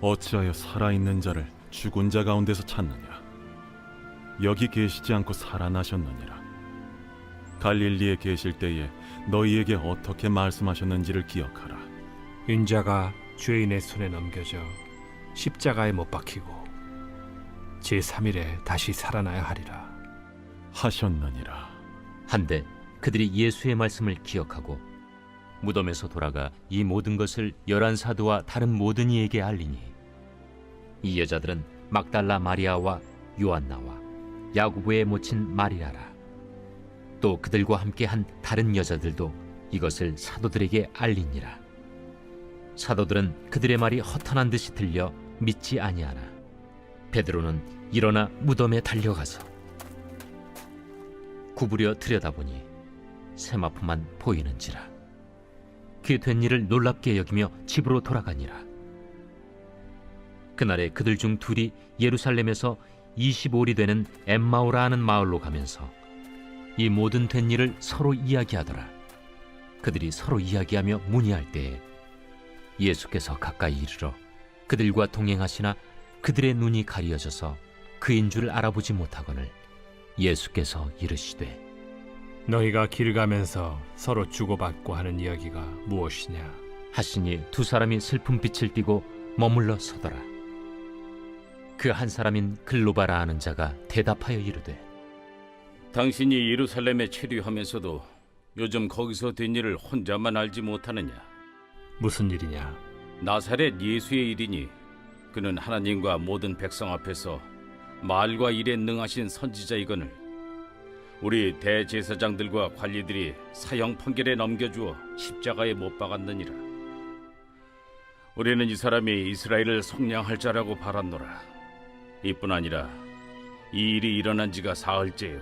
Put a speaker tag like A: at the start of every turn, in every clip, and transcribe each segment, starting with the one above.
A: 어찌하여 살아있는 자를 죽은 자 가운데서 찾느냐? 여기 계시지 않고 살아나셨느니라. 갈릴리에 계실 때에 너희에게 어떻게 말씀하셨는지를 기억하라.
B: 인자가 죄인의 손에 넘겨져 십자가에 못 박히고 제3일에 다시 살아나야 하리라.
A: 하셨느니라.
C: 한데 그들이 예수의 말씀을 기억하고 무덤에서 돌아가 이 모든 것을 열한 사도와 다른 모든 이에게 알리니. 이 여자들은 막달라 마리아와 요한나와 야고보의 모친 마리아라. 또 그들과 함께 한 다른 여자들도 이것을 사도들에게 알리니라. 사도들은 그들의 말이 허탄한 듯이 들려 믿지 아니하나. 베드로는 일어나 무덤에 달려가서 구부려 들여다보니 세마포만 보이는지라 그된 일을 놀랍게 여기며 집으로 돌아가니라. 그날에 그들 중 둘이 예루살렘에서 25리 되는 엠마오라 하는 마을로 가면서 이 모든 된 일을 서로 이야기하더라. 그들이 서로 이야기하며 문의할 때에 예수께서 가까이 이르러 그들과 동행하시나 그들의 눈이 가리어져서 그인 줄 알아보지 못하거늘 예수께서 이르시되
B: 너희가 길 가면서 서로 주고받고 하는 이야기가 무엇이냐?
C: 하시니 두 사람이 슬픈 빛을 띠고 머물러 서더라. 그 한 사람인 글로바라 하는 자가 대답하여 이르되
D: 당신이 예루살렘에 체류하면서도 요즘 거기서 된 일을 혼자만 알지 못하느냐?
B: 무슨 일이냐?
D: 나사렛 예수의 일이니 그는 하나님과 모든 백성 앞에서 말과 일에 능하신 선지자이거늘 우리 대제사장들과 관리들이 사형 판결에 넘겨주어 십자가에 못 박았느니라. 우리는 이 사람이 이스라엘을 속량할 자라고 바랐노라. 이뿐 아니라 이 일이 일어난 지가 사흘째요.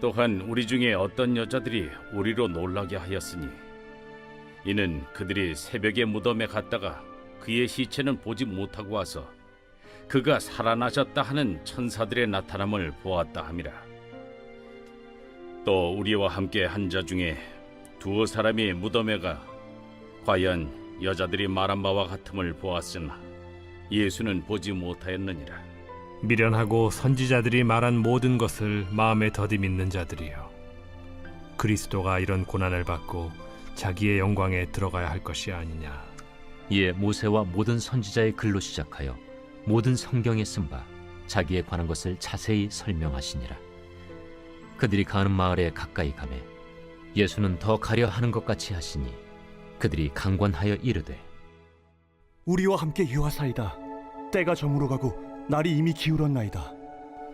D: 또한 우리 중에 어떤 여자들이 우리로 놀라게 하였으니 이는 그들이 새벽에 무덤에 갔다가 그의 시체는 보지 못하고 와서 그가 살아나셨다 하는 천사들의 나타남을 보았다 함이라. 또 우리와 함께 한 자 중에 두어 사람이 무덤에 가 과연 여자들이 말한 바와 같음을 보았으나 예수는 보지 못하였느니라.
B: 미련하고 선지자들이 말한 모든 것을 마음에 더디 믿는 자들이여. 그리스도가 이런 고난을 받고 자기의 영광에 들어가야 할 것이 아니냐.
C: 이에 모세와 모든 선지자의 글로 시작하여 모든 성경에 쓴 바 자기에 관한 것을 자세히 설명하시니라. 그들이 가는 마을에 가까이 가매 예수는 더 가려 하는 것 같이 하시니 그들이 강권하여 이르되
E: 우리와 함께 유하사이다. 때가 저물어 가고 날이 이미 기울었나이다.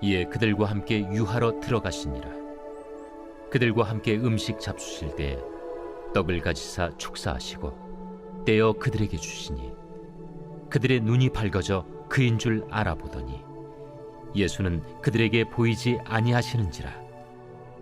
C: 이에 그들과 함께 유하러 들어가시니라. 그들과 함께 음식 잡수실 때 떡을 가지사 축사하시고 떼어 그들에게 주시니 그들의 눈이 밝아져 그인 줄 알아보더니 예수는 그들에게 보이지 아니하시는지라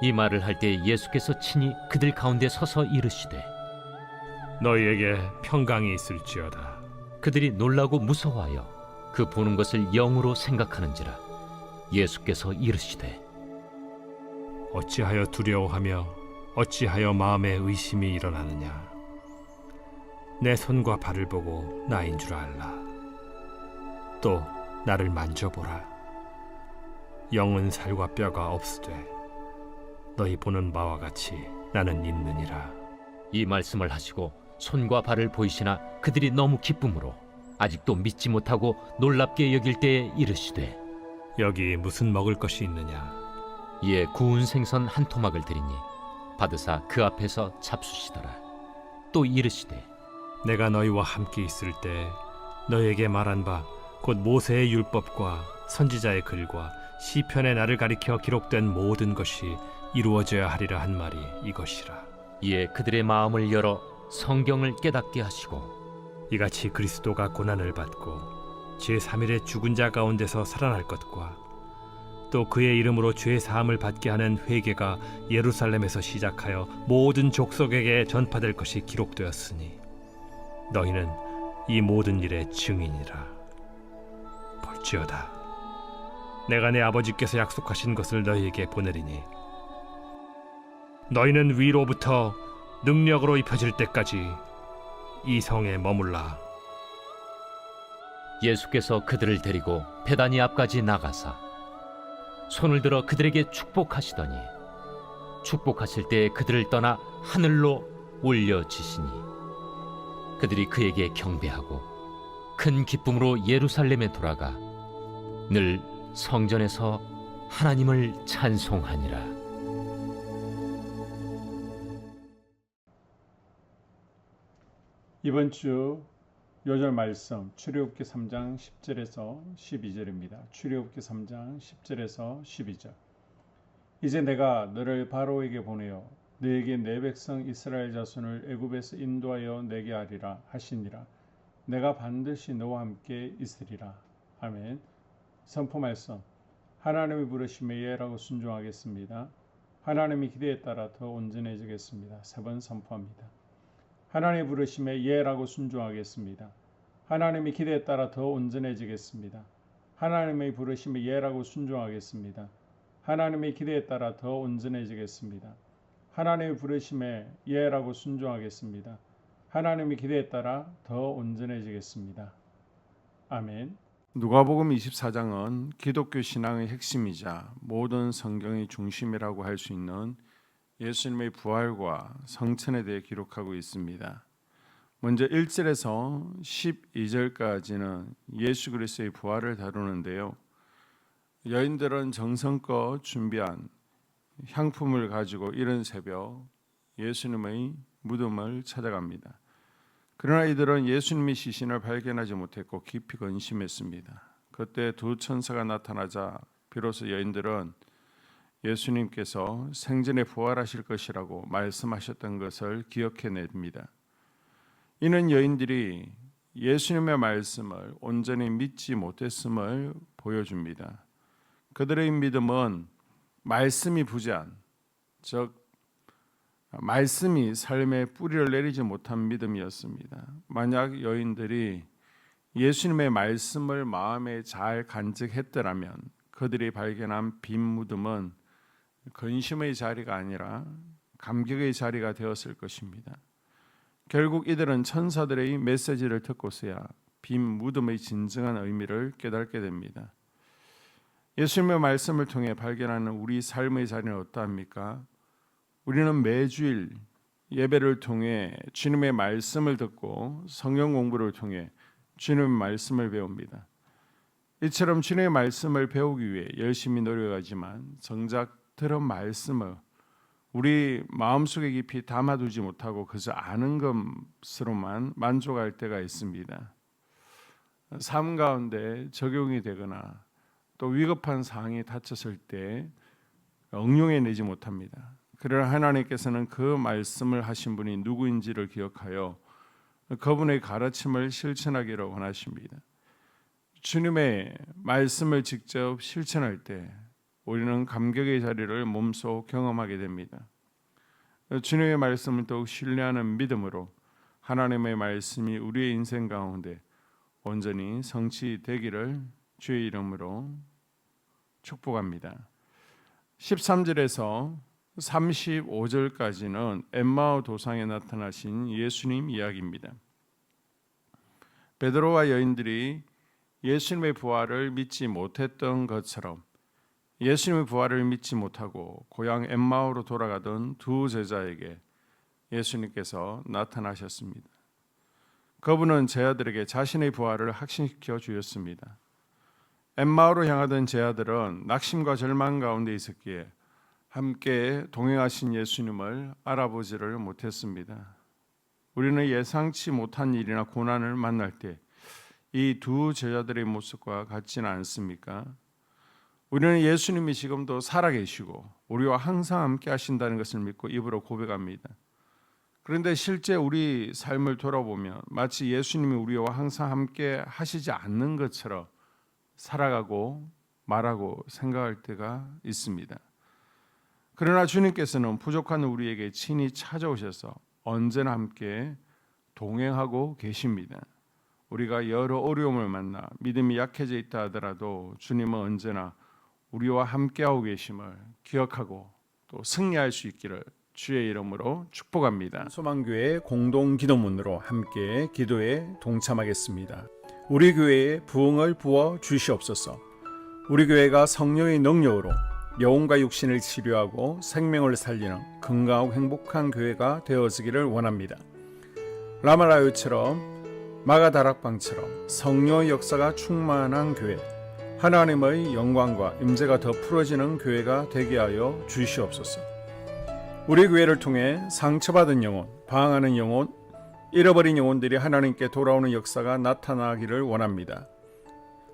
C: 이 말을 할 때 예수께서 친히 그들 가운데 서서 이르시되
B: 너희에게 평강이 있을지어다.
C: 그들이 놀라고 무서워하여 그 보는 것을 영으로 생각하는지라 예수께서 이르시되
B: 어찌하여 두려워하며 어찌하여 마음에 의심이 일어나느냐? 내 손과 발을 보고 나인 줄 알라. 또 나를 만져보라. 영은 살과 뼈가 없으되 너희 보는 바와 같이 나는 있느니라.
C: 이 말씀을 하시고 손과 발을 보이시나 그들이 너무 기쁨으로 아직도 믿지 못하고 놀랍게 여길 때에 이르시되
B: 여기 무슨 먹을 것이 있느냐
C: 이에 구운 생선 한 토막을 드리니 받으사 그 앞에서 잡수시더라 또 이르시되
B: 내가 너희와 함께 있을 때 너희에게 말한 바 곧 모세의 율법과 선지자의 글과 시편의 나를 가리켜 기록된 모든 것이 이루어져야 하리라 한 말이 이것이라.
C: 이에 그들의 마음을 열어 성경을 깨닫게 하시고
B: 이같이 그리스도가 고난을 받고 제3일에 죽은 자 가운데서 살아날 것과 또 그의 이름으로 죄 사함을 받게 하는 회개가 예루살렘에서 시작하여 모든 족속에게 전파될 것이 기록되었으니 너희는 이 모든 일의 증인이라. 볼지어다. 내가 내 아버지께서 약속하신 것을 너희에게 보내리니 너희는 위로부터 능력으로 입혀질 때까지 이 성에 머물라
C: 예수께서 그들을 데리고 베다니 앞까지 나가사 손을 들어 그들에게 축복하시더니 축복하실 때에 그들을 떠나 하늘로 올려지시니 그들이 그에게 경배하고 큰 기쁨으로 예루살렘에 돌아가 늘 성전에서 하나님을 찬송하니라.
F: 이번 주 요절 말씀 출애굽기 3장 10절에서 12절입니다. 출애굽기 3장 10절에서 12절. 이제 내가 너를 바로에게 보내어 너에게 내 백성 이스라엘 자손을 애굽에서 인도하여 내게 하리라 하시니라. 내가 반드시 너와 함께 있으리라. 아멘. 선포 말씀. 하나님의 부르심에 예라고 순종하겠습니다. 하나님의 기대에 따라 더 온전해지겠습니다. 세 번 선포합니다. 하나님의 부르심에 예라고 순종하겠습니다. 하나님의 기대에 따라 더 온전해지겠습니다. 하나님의 부르심에 예라고 순종하겠습니다. 하나님의 기대에 따라 더 온전해지겠습니다. 하나님의 부르심에 예라고 순종하겠습니다. 하나님의 기대에 따라 더 온전해지겠습니다. 아멘.
G: 누가복음 24장은 기독교 신앙의 핵심이자 모든 성경의 중심이라고 할 수 있는 예수님의 부활과 성천에 대해 기록하고 있습니다. 먼저 1절에서 12절까지는 예수 그리스도의 부활을 다루는데요. 여인들은 정성껏 준비한 향품을 가지고 이른 새벽 예수님의 무덤을 찾아갑니다. 그러나 이들은 예수님의 시신을 발견하지 못했고 깊이 근심했습니다. 그때 두 천사가 나타나자 비로소 여인들은 예수님께서 생전에 부활하실 것이라고 말씀하셨던 것을 기억해냅니다. 이는 여인들이 예수님의 말씀을 온전히 믿지 못했음을 보여줍니다. 그들의 믿음은 말씀이 부재한 즉 말씀이 삶에 뿌리를 내리지 못한 믿음이었습니다. 만약 여인들이 예수님의 말씀을 마음에 잘 간직했더라면 그들이 발견한 빈 무덤은 근심의 자리가 아니라 감격의 자리가 되었을 것입니다. 결국 이들은 천사들의 메시지를 듣고서야 빈 무덤의 진정한 의미를 깨닫게 됩니다. 예수님의 말씀을 통해 발견하는 우리 삶의 자리는 어떠합니까? 우리는 매주일 예배를 통해 주님의 말씀을 듣고 성경 공부를 통해 주님의 말씀을 배웁니다. 이처럼 주님의 말씀을 배우기 위해 열심히 노력하지만 정작 들은 말씀을 우리 마음속에 깊이 담아두지 못하고 그저 아는 것으로만 만족할 때가 있습니다. 삶 가운데 적용이 되거나 또 위급한 상황이 닥쳤을 때 응용해 내지 못합니다. 그러나 하나님께서는 그 말씀을 하신 분이 누구인지를 기억하여 그분의 가르침을 실천하기를 원하십니다. 주님의 말씀을 직접 실천할 때 우리는 감격의 자리를 몸소 경험하게 됩니다. 주님의 말씀을 더욱 신뢰하는 믿음으로 하나님의 말씀이 우리의 인생 가운데 온전히 성취되기를 주의 이름으로 축복합니다. 13절에서 35절까지는 엠마오 도상에 나타나신 예수님 이야기입니다. 베드로와 여인들이 예수님의 부활을 믿지 못했던 것처럼 예수님의 부활을 믿지 못하고 고향 엠마오로 돌아가던 두 제자에게 예수님께서 나타나셨습니다.
F: 그분은 제자들에게 자신의 부활을 확신시켜 주었습니다. 엠마오로 향하던 제자들은 낙심과 절망 가운데 있었기에 함께 동행하신 예수님을 알아보지를 못했습니다. 우리는 예상치 못한 일이나 고난을 만날 때 이 두 제자들의 모습과 같지는 않습니까? 우리는 예수님이 지금도 살아계시고 우리와 항상 함께 하신다는 것을 믿고 입으로 고백합니다. 그런데 실제 우리 삶을 돌아보면 마치 예수님이 우리와 항상 함께 하시지 않는 것처럼 살아가고 말하고 생각할 때가 있습니다. 그러나 주님께서는 부족한 우리에게 친히 찾아오셔서 언제나 함께 동행하고 계십니다. 우리가 여러 어려움을 만나 믿음이 약해져 있다 하더라도 주님은 언제나 우리와 함께하고 계심을 기억하고 또 승리할 수 있기를 주의 이름으로 축복합니다. 소망교회 공동 기도문으로 함께 기도에 동참하겠습니다. 우리 교회에 부흥을 부어 주시옵소서. 우리 교회가 성령의 능력으로 영혼과 육신을 치료하고 생명을 살리는 건강하고 행복한 교회가 되어지기를 원합니다. 라마라요처럼 마가다락방처럼 성령의 역사가 충만한 교회, 하나님의 영광과 임재가 더 풀어지는 교회가 되게 하여 주시옵소서. 우리 교회를 통해 상처받은 영혼, 방황하는 영혼, 잃어버린 영혼들이 하나님께 돌아오는 역사가 나타나기를 원합니다.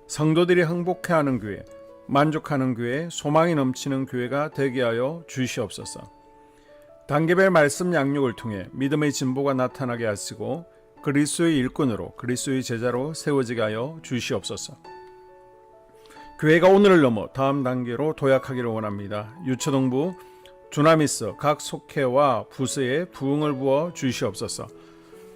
F: 성도들이 행복해하는 교회, 만족하는 교회, 소망이 넘치는 교회가 되게 하여 주시옵소서. 단계별 말씀 양육을 통해 믿음의 진보가 나타나게 하시고 그리스도의 일꾼으로 그리스도의 제자로 세워지게 하여 주시옵소서. 교회가 오늘을 넘어 다음 단계로 도약하기를 원합니다. 유초동부 주나미스 각 속회와 부서에 부흥을 부어 주시옵소서.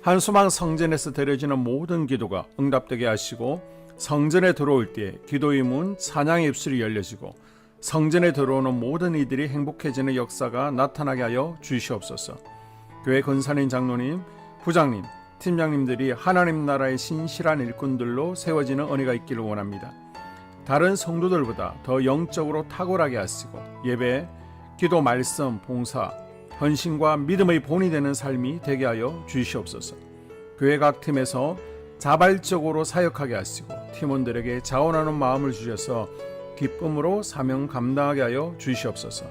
F: 한소망 성전에서 드려지는 모든 기도가 응답되게 하시고 성전에 들어올 때 기도의 문 찬양의 입술이 열려지고 성전에 들어오는 모든 이들이 행복해지는 역사가 나타나게 하여 주시옵소서. 교회 권사님 장로님, 부장님, 팀장님들이 하나님 나라의 신실한 일꾼들로 세워지는 은혜가 있기를 원합니다. 다른 성도들보다 더 영적으로 탁월하게 하시고 예배, 기도, 말씀, 봉사, 헌신과 믿음의 본이 되는 삶이 되게 하여 주시옵소서. 교회 각 팀에서 자발적으로 사역하게 하시고 팀원들에게 자원하는 마음을 주셔서 기쁨으로 사명 감당하게 하여 주시옵소서.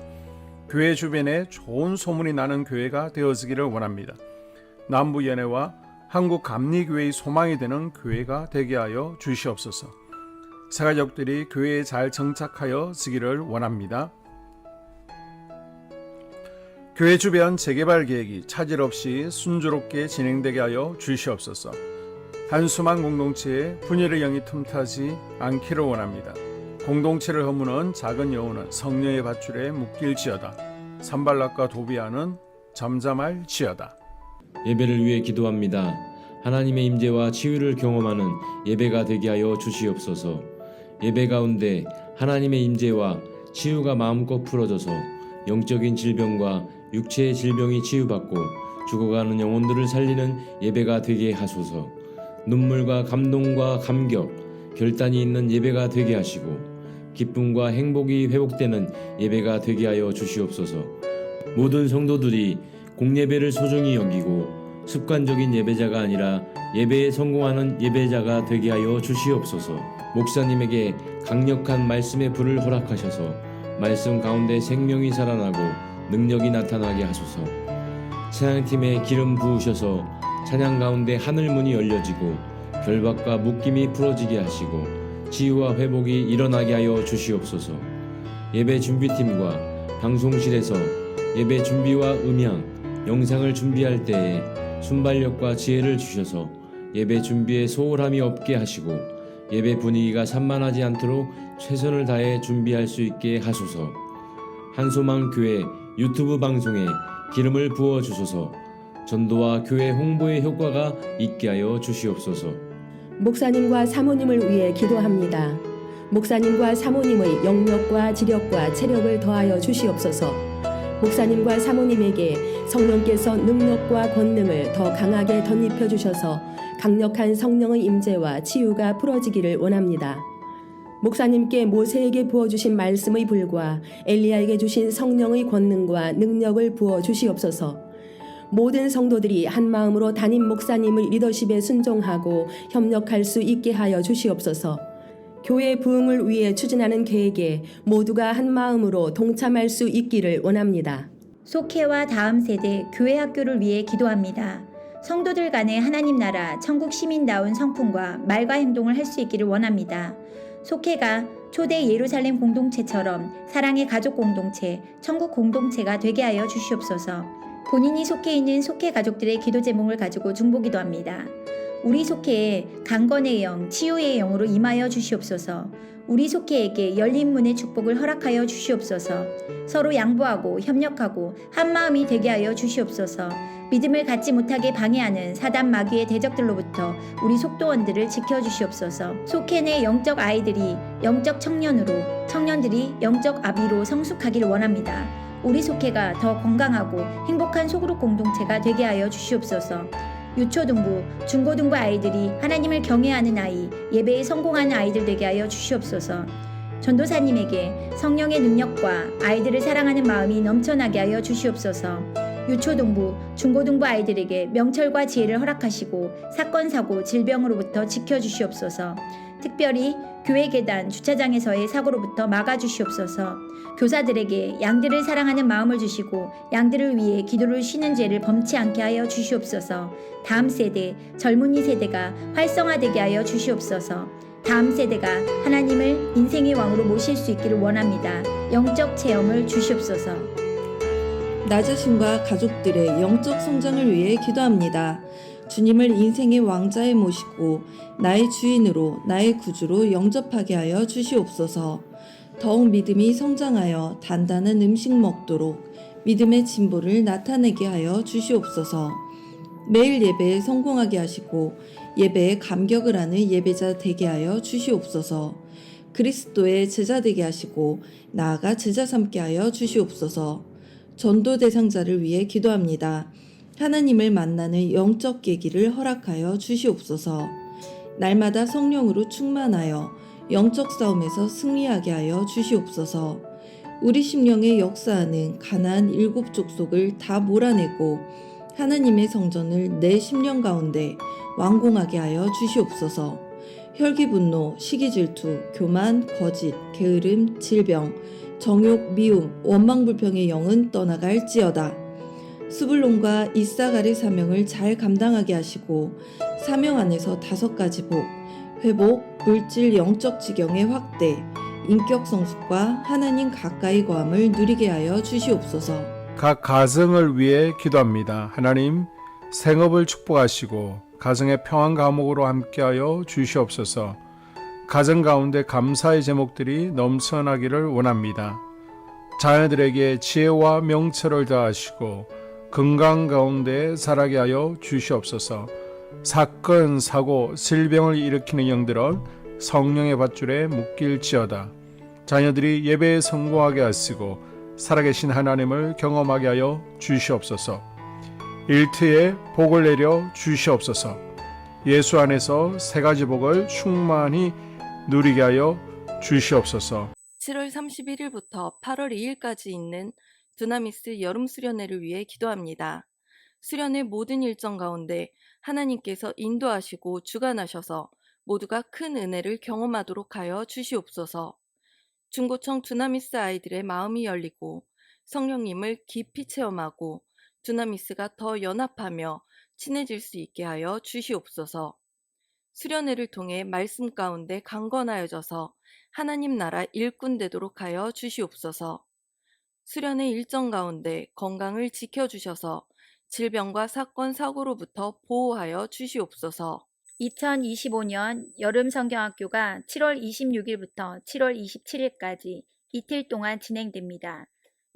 F: 교회 주변에 좋은 소문이 나는 교회가 되어지기를 원합니다. 남부 연회와 한국 감리교회의 소망이 되는 교회가 되게 하여 주시옵소서. 새가족들이 교회에 잘 정착하여 지기를 원합니다. 교회 주변 재개발 계획이 차질 없이 순조롭게 진행되게 하여 주시옵소서. 한수만 공동체에 분열의 영이 틈타지 않기를 원합니다. 공동체를 허무는 작은 여우는 성령의 밧줄에 묶일지어다. 산발락과 도비아는 잠잠할지어다.
H: 예배를 위해 기도합니다. 하나님의 임재와 치유를 경험하는 예배가 되게 하여 주시옵소서. 예배 가운데 하나님의 임재와 치유가 마음껏 풀어져서 영적인 질병과 육체의 질병이 치유받고 죽어가는 영혼들을 살리는 예배가 되게 하소서. 눈물과 감동과 감격, 결단이 있는 예배가 되게 하시고 기쁨과 행복이 회복되는 예배가 되게 하여 주시옵소서. 모든 성도들이 공예배를 소중히 여기고 습관적인 예배자가 아니라 예배에 성공하는 예배자가 되게 하여 주시옵소서. 목사님에게 강력한 말씀의 불을 허락하셔서 말씀 가운데 생명이 살아나고 능력이 나타나게 하소서. 찬양팀에 기름 부으셔서 찬양 가운데 하늘 문이 열려지고 결박과 묶임이 풀어지게 하시고 치유와 회복이 일어나게 하여 주시옵소서. 예배 준비팀과 방송실에서 예배 준비와 음향, 영상을 준비할 때에 순발력과 지혜를 주셔서 예배 준비에 소홀함이 없게 하시고 예배 분위기가 산만하지 않도록 최선을 다해 준비할 수 있게 하소서. 한소망 교회 유튜브 방송에 기름을 부어 주소서. 전도와 교회 홍보의 효과가 있게 하여 주시옵소서.
I: 목사님과 사모님을 위해 기도합니다. 목사님과 사모님의 영력과 지력과 체력을 더하여 주시옵소서. 목사님과 사모님에게 성령께서 능력과 권능을 더 강하게 덧입혀 주셔서 강력한 성령의 임재와 치유가 풀어지기를 원합니다. 목사님께 모세에게 부어주신 말씀의 불과 엘리야에게 주신 성령의 권능과 능력을 부어 주시옵소서. 모든 성도들이 한 마음으로 담임 목사님의 리더십에 순종하고 협력할 수 있게 하여 주시옵소서. 교회 부흥을 위해 추진하는 계획에 모두가 한 마음으로 동참할 수 있기를 원합니다.
J: 속회와 다음 세대 교회 학교를 위해 기도합니다. 성도들 간의 하나님 나라 천국 시민다운 성품과 말과 행동을 할 수 있기를 원합니다. 속회가 초대 예루살렘 공동체처럼 사랑의 가족 공동체, 천국 공동체가 되게 하여 주시옵소서. 본인이 속해 있는 속회 가족들의 기도 제목을 가지고 중보기도합니다. 우리 속회에 강건의 영, 치유의 영으로 임하여 주시옵소서. 우리 속회에게 열린 문의 축복을 허락하여 주시옵소서. 서로 양보하고 협력하고 한 마음이 되게 하여 주시옵소서. 믿음을 갖지 못하게 방해하는 사단 마귀의 대적들로부터 우리 속도원들을 지켜 주시옵소서. 속해 내 영적 아이들이 영적 청년으로, 청년들이 영적 아비로 성숙하기를 원합니다. 우리 속회가 더 건강하고 행복한 소그룹 공동체가 되게 하여 주시옵소서. 유초등부, 중고등부 아이들이 하나님을 경외하는 아이, 예배에 성공하는 아이들 되게 하여 주시옵소서. 전도사님에게 성령의 능력과 아이들을 사랑하는 마음이 넘쳐나게 하여 주시옵소서. 유초등부, 중고등부 아이들에게 명철과 지혜를 허락하시고 사건, 사고, 질병으로부터 지켜주시옵소서. 특별히 교회 계단, 주차장에서의 사고로부터 막아주시옵소서. 교사들에게 양들을 사랑하는 마음을 주시고 양들을 위해 기도를 쉬는 죄를 범치 않게 하여 주시옵소서. 다음 세대, 젊은이 세대가 활성화되게 하여 주시옵소서. 다음 세대가 하나님을 인생의 왕으로 모실 수 있기를 원합니다. 영적 체험을 주시옵소서.
K: 나 자신과 가족들의 영적 성장을 위해 기도합니다. 주님을 인생의 왕자에 모시고 나의 주인으로 나의 구주로 영접하게 하여 주시옵소서. 더욱 믿음이 성장하여 단단한 음식 먹도록 믿음의 진보를 나타내게 하여 주시옵소서. 매일 예배에 성공하게 하시고 예배에 감격을 하는 예배자 되게 하여 주시옵소서. 그리스도의 제자 되게 하시고 나아가 제자 삼게 하여 주시옵소서. 전도 대상자를 위해 기도합니다. 하나님을 만나는 영적 계기를 허락하여 주시옵소서. 날마다 성령으로 충만하여 영적 싸움에서 승리하게 하여 주시옵소서. 우리 심령에 역사하는 가나안 일곱 족속을 다 몰아내고 하나님의 성전을 내 심령 가운데 완공하게 하여 주시옵소서. 혈기 분노, 시기 질투, 교만, 거짓, 게으름, 질병, 정욕, 미움, 원망 불평의 영은 떠나갈지어다. 수불론과 이사가리 사명을 잘 감당하게 하시고 사명 안에서 다섯 가지 복, 회복, 물질 영적 지경의 확대, 인격 성숙과 하나님 가까이 거함을 누리게 하여 주시옵소서.
G: 각 가정을 위해 기도합니다. 하나님 생업을 축복하시고 가정의 평안 감옥으로 함께하여 주시옵소서. 가정 가운데 감사의 제목들이 넘쳐나기를 원합니다. 자녀들에게 지혜와 명철을 더하시고 건강 가운데 자라게 하여 주시옵소서. 사건, 사고, 질병을 일으키는 영들은 성령의 밧줄에 묶일지어다. 자녀들이 예배에 성공하게 하시고 살아계신 하나님을 경험하게 하여 주시옵소서. 일트에 복을 내려 주시옵소서. 예수 안에서 세 가지 복을 충만히 누리게 하여 주시옵소서.
K: 7월 31일부터 8월 2일까지 있는 두나미스 여름 수련회를 위해 기도합니다. 수련회 모든 일정 가운데 하나님께서 인도하시고 주관하셔서 모두가 큰 은혜를 경험하도록 하여 주시옵소서. 중고청 두나미스 아이들의 마음이 열리고 성령님을 깊이 체험하고 두나미스가 더 연합하며 친해질 수 있게 하여 주시옵소서. 수련회를 통해 말씀 가운데 강건하여져서 하나님 나라 일꾼 되도록 하여 주시옵소서. 수련회 일정 가운데 건강을 지켜주셔서 질병과 사건, 사고로부터 보호하여 주시옵소서.
J: 2025년 여름 성경학교가 7월 26일부터 7월 27일까지 이틀 동안 진행됩니다.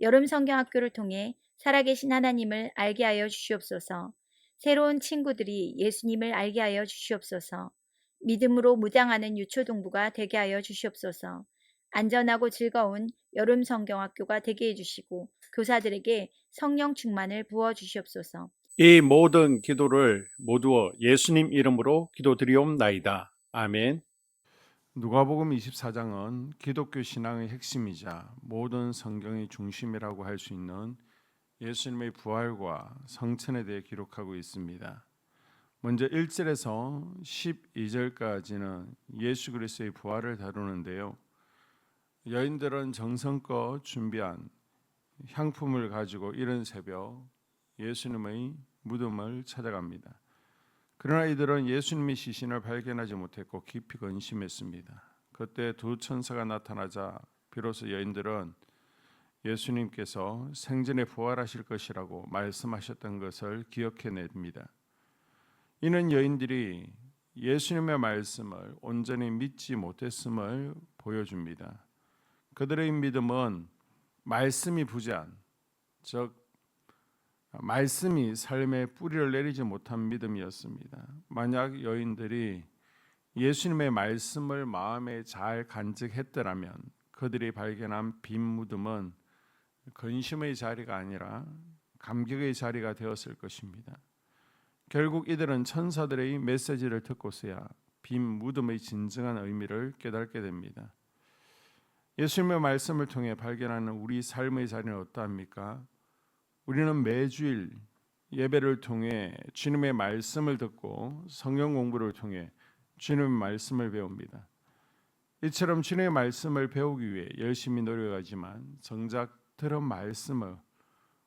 J: 여름 성경학교를 통해 살아계신 하나님을 알게 하여 주시옵소서. 새로운 친구들이 예수님을 알게 하여 주시옵소서. 믿음으로 무장하는 유초동부가 되게 하여 주시옵소서. 안전하고 즐거운 여름 성경학교가 되게 해주시고 교사들에게 성령 충만을 부어 주시옵소서.
G: 이 모든 기도를 모두 예수님 이름으로 기도드리옵나이다. 아멘. 누가복음 24장은 기독교 신앙의 핵심이자 모든 성경의 중심이라고 할 수 있는 예수님의 부활과 성천에 대해 기록하고 있습니다. 먼저 1절에서 12절까지는 예수 그리스도의 부활을 다루는데요. 여인들은 정성껏 준비한 향품을 가지고 이른 새벽 예수님의 무덤을 찾아갑니다. 그러나 이들은 예수님의 시신을 발견하지 못했고 깊이 근심했습니다. 그때 두 천사가 나타나자 비로소 여인들은 예수님께서 생전에 부활하실 것이라고 말씀하셨던 것을 기억해냅니다. 이는 여인들이 예수님의 말씀을 온전히 믿지 못했음을 보여줍니다. 그들의 믿음은 말씀이 부재한 즉 말씀이 삶에 뿌리를 내리지 못한 믿음이었습니다. 만약 여인들이 예수님의 말씀을 마음에 잘 간직했더라면 그들이 발견한 빈 무덤은 근심의 자리가 아니라 감격의 자리가 되었을 것입니다. 결국 이들은 천사들의 메시지를 듣고서야 빈 무덤의 진정한 의미를 깨닫게 됩니다. 예수님의 말씀을 통해 발견하는 우리 삶의 자리는 어떠합니까? 우리는 매주일 예배를 통해 주님의 말씀을 듣고 성경 공부를 통해 주님의 말씀을 배웁니다. 이처럼 주님의 말씀을 배우기 위해 열심히 노력하지만 정작 들은 말씀을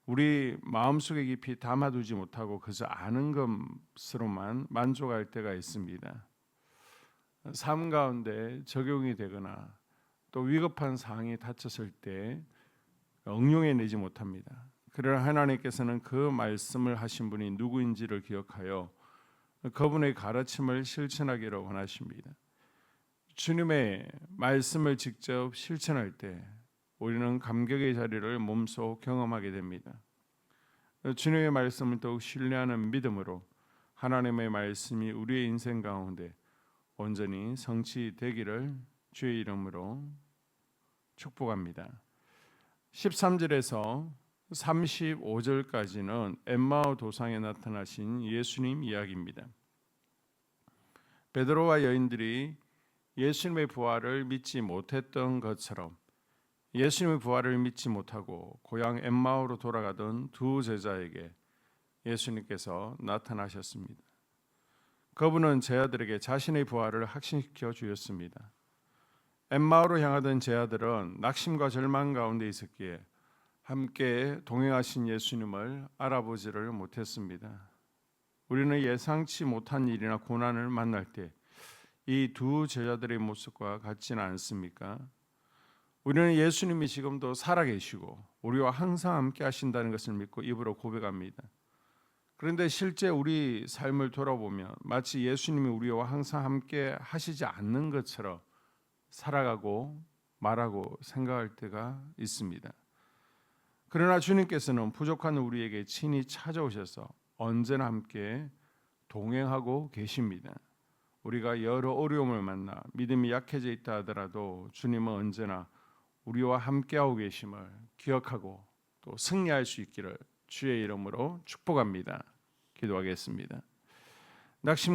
G: 우리 마음속에 깊이 담아두지 못하고 그저 아는 것으로만 만족할 때가 있습니다. 삶 가운데 적용이 되거나 또 위급한 상황이 닥쳤을 때 응용해 내지 못합니다. 그러나 하나님께서는 그 말씀을 하신 분이 누구인지를 기억하여 그분의 가르침을 실천하기를 원하십니다. 주님의 말씀을 직접 실천할 때 우리는 감격의 자리를 몸소 경험하게 됩니다. 주님의 말씀을 더욱 신뢰하는 믿음으로 하나님의 말씀이 우리의 인생 가운데 온전히 성취되기를 주의 이름으로 축복합니다. 13절에서 35절까지는 엠마오 도상에 나타나신 예수님 이야기입니다. 베드로와 여인들이 예수님의 부활을 믿지 못했던 것처럼 예수님의 부활을 믿지 못하고 고향 엠마오로 돌아가던 두 제자에게 예수님께서 나타나셨습니다. 그분은 제자들에게 자신의 부활을 확신시켜 주셨습니다. 엠마오로 향하던 제자들은 낙심과 절망 가운데 있었기에 함께 동행하신 예수님을 알아보지를 못했습니다. 우리는 예상치 못한 일이나 고난을 만날 때 이 두 제자들의 모습과 같지는 않습니까? 우리는 예수님이 지금도 살아계시고 우리와 항상 함께 하신다는 것을 믿고 입으로 고백합니다. 그런데 실제 우리 삶을 돌아보면 마치 예수님이 우리와 항상 함께 하시지 않는 것처럼 살아가고 말하고 생각할 때가 있습니다. 그러나 주님께서는 부족한 우리에게 친히 찾아오셔서 언제나 함께 동행하고 계십니다. 우리가 여러 어려움을 만나 믿음이 약해져 있다 하더라도 주님은 언제나 우리와 함께하고 계심을 기억하고 또 승리할 수 있기를 주의 이름으로 축복합니다. 기도하겠습니다. 낙심